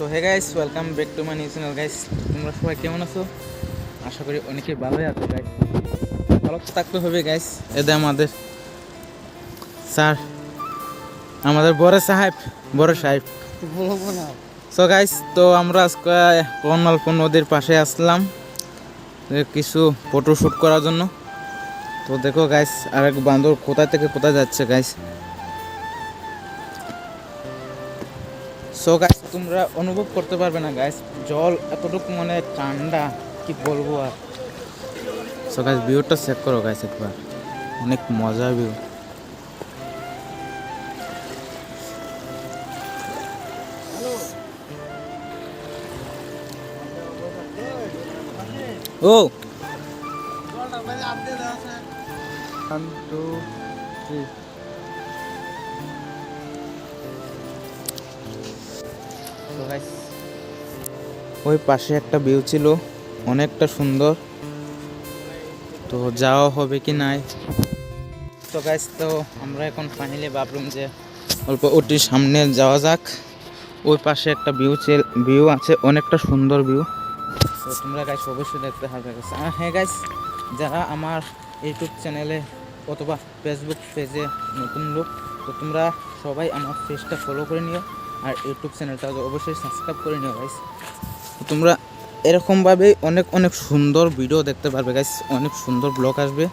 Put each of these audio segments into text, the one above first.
So hey guys welcome back to my new channel guys তোমরা সবাই কেমন আছো? আশা করি অনেকেই ভালোই আছো গাইস ভালো তো থাকতে হবে গাইস এদের আমাদের স্যার আমাদের বড় সাহেব বড় সাহেব। বলব না। সো গাইস তো আমরা আজকে কর্নালপ নদীর পাশে আসলাম কিছু ফটো শ্যুট করার জন্য। তো দেখো গাইস আরেক বান্দর কোথা থেকে কোথায় যাচ্ছে গাইস সো গাইস তোমরা অনুভব করতে পারবে না গাইস জল এতটুকু মানে ঠান্ডা কি বলব আর? সো গাইস ভিউটা চেক করো গাইস একবার। অনেক মজা ভিউ ও! ওয়ান টু থ্রি ওই পাশে একটা ভিউ ছিল, অনেকটা সুন্দর। তো যাওয়া হবে কি নাই? তো গাইস তো আমরা এখন ফাইনালি ভাবলাম যে অল্প ওটি সামনে যাওয়া যাক। ওই পাশে একটা ভিউ ভিউ আছে, অনেকটা সুন্দর ভিউ তো তোমরা গাইস অবশ্যই দেখতে guys। আর হ্যাঁ গাইস যারা আমার ইউটিউব চ্যানেলে অথবা ফেসবুক পেজে নতুন লোক, তো তোমরা সবাই আমার পেজটা ফলো করে নিও। আর ইউটিউব চ্যানেলটা অবশ্যই সাবস্ক্রাইব করে নিও গাইস তোমরা এরকমভাবেই অনেক অনেক সুন্দর ভিডিও দেখতে পারবে গাইস অনেক সুন্দর ব্লগ আসবে।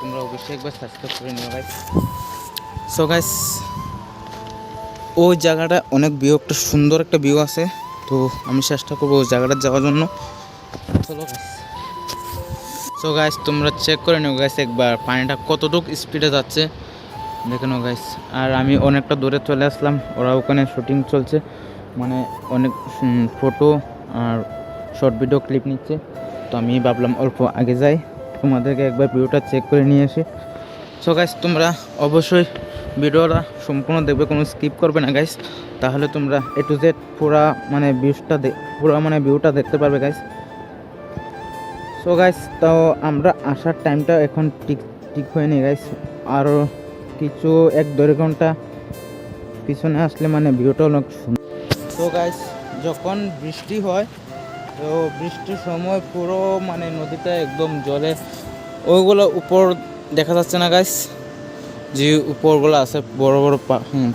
তোমরা অবশ্যই একবার সাবস্ক্রাইব করে নিও গাইস সো গাইস ওই জায়গাটা অনেক ভিউ একটা সুন্দর একটা ভিউ আছে। তো আমি চেষ্টা করব ওই জায়গাটা যাওয়ার জন্য। চলো গাইস সো গাইস তোমরা চেক করে নিও গাইস একবার। পানিটা কতটুকু স্পিডে যাচ্ছে। দেখে নাও গাইস আর আমি অনেকটা দূরে চলে আসলাম। ওরা ওখানে শুটিং চলছে। মানে অনেক ফটো আর শর্ট ভিডিও ক্লিপ নিচ্ছে। তো আমি ভাবলাম অল্প আগে যাই। তোমাদেরকে একবার ভিডিওটা চেক করে নিয়ে আসি। সো গাইস তোমরা অবশ্যই ভিডিওটা সম্পূর্ণ দেখবে, কোনো স্কিপ করবে না গাইস তাহলে তোমরা এ টু জেড পুরা মানে ভিউসটা পুরো মানে ভিউটা দেখতে পারবে গাইস সো গাইস তো আমরা আসার টাইমটা এখন ঠিক ঠিক হয়নি গাইস আরও কিছু এক দেড় ঘণ্টা পিছনে আসলে মানে ভিউটা অনেক সুন্দর তো গাইস যখন বৃষ্টি হয়, তো বৃষ্টির সময় পুরো মানে নদীটা একদম জলে। ওইগুলো উপর দেখা যাচ্ছে না গাইস যে উপরগুলো আছে, বড় বড়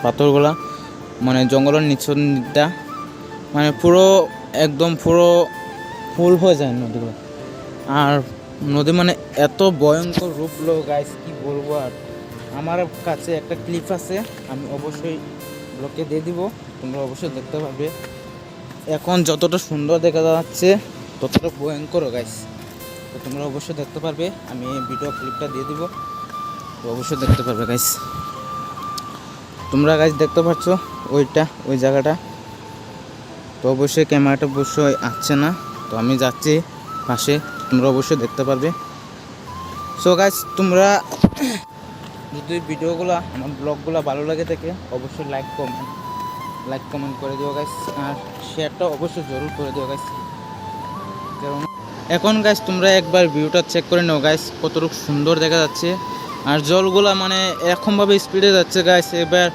পাথরগুলা মানে জঙ্গলের নিচনটা মানে পুরো একদম পুরো ফুল হয়ে যায় নদীগুলো। আর নদী মানে এত ভয়ঙ্কর রূপ লো গাইস কি বলব আর। আমার কাছে একটা ক্লিপ আছে, আমি অবশ্যই ব্লকে দিয়ে দিব, তোমরা অবশ্যই দেখতে পাবে এখন যতটা সুন্দর দেখা যাচ্ছে, ততটা ভয়ঙ্কর গাইস তো তোমরা অবশ্যই দেখতে পারবে, আমি ভিডিও ক্লিপটা দিয়ে দিব। তো অবশ্যই দেখতে পারবে গাইস তোমরা গাইস দেখতে পাচ্ছ ওইটা, ওই জায়গাটা। তো অবশ্যই ক্যামেরাটা অবশ্যই আসছে না। তো আমি যাচ্ছি পাশে, তোমরা অবশ্যই দেখতে পারবে। সো গাইস তোমরা যদি ভিডিওগুলো আমার ব্লগগুলো ভালো লাগে থাকে, অবশ্যই লাইক কমেন্ট লাইক কমেন্ট করে দিও গাইস আর শেয়ারটা অবশ্যই জরুর করে দিও গাইস কারণ এখন গাইস তোমরা একবার ভিউটা চেক করে নাও গাইস কতটুকু সুন্দর দেখা যাচ্ছে। আর জলগুলা মানে এরকমভাবে স্পিডে যাচ্ছে গাইস এবার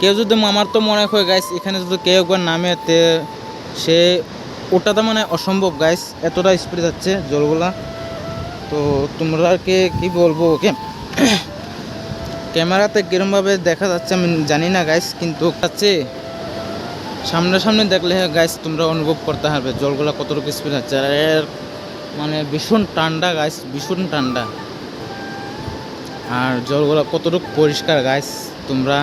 কেউ যদি আমার তো মনে হয় গাইস এখানে যদি কেউ একবার নামে, তে সে ওটা তো মানে অসম্ভব গাইস এতটা স্পিডে যাচ্ছে জলগুলা। তো তোমরা কে কি বলব, ওকে? ক্যামেরাতে কিরমভাবে দেখা যাচ্ছে আমি জানি না গাইস কিন্তু কাছে সামনে সামনে দেখলে গাইস তোমরা অনুভব করতে পারবে জলগুলা কতটুকু স্পিড যাচ্ছে আর এর মানে ভীষণ ঠান্ডা গাইস ভীষণ ঠান্ডা। আর জলগুলা কতটুকু পরিষ্কার গাইস তোমরা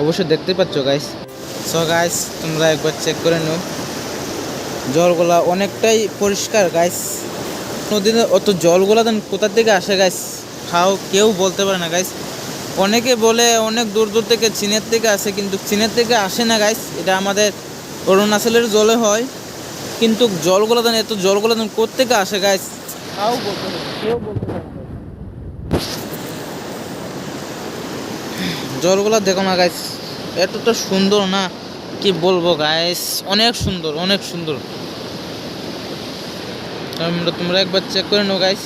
অবশ্যই দেখতে পাচ্ছ গাইস সো গাইস তোমরা একবার চেক করে নাও। জলগুলা অনেকটাই পরিষ্কার গাইস নদীতে অত জলগুলা কোথা থেকে আসে গাইস খাও কেউ বলতে পারে না গাইস অনেকে বলে অনেক দূর দূর থেকে চীনের থেকে আসে কিন্তু চীনের থেকে আসে না গাইস এটা আমাদের অরুণাচলের জলে হয় কিন্তু জলগুলো দেন এত জলগুলো দেন কোথেকে আসে গাইস খাও বলতে কেউ বলতে পারে জলগুলো দেখো না গাইস এতটা সুন্দর না কি বলব গাইস অনেক সুন্দর অনেক সুন্দর। তোমরা তোমরা একবার চেক করে নাও গাইস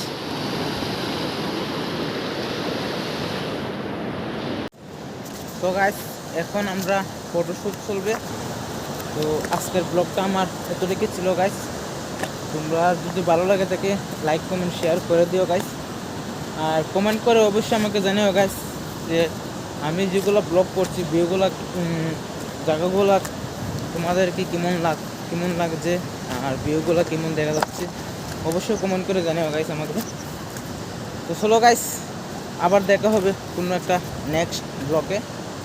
তো গাইস এখন আমরা ফটোশ্যুট চলবে। তো আজকের ব্লগটা আমার এতটুকুই ছিল গাইস তোমরা যদি ভালো লাগে থাকে লাইক কমেন্ট শেয়ার করে দিও গাইস আর কমেন্ট করে অবশ্যই আমাকে জানিও গাইস যে আমি যেগুলো ব্লগ করছি ভিউগুলো জায়গাগুলো তোমাদের কি কেমন লাগ, কেমন লাগছে আর ভিউগুলো কেমন দেখা যাচ্ছে, অবশ্যই কমেন্ট করে জানিও গাইস আমাকে। তো চলো গাইস আবার দেখা হবে কোনো একটা নেক্সট ব্লগে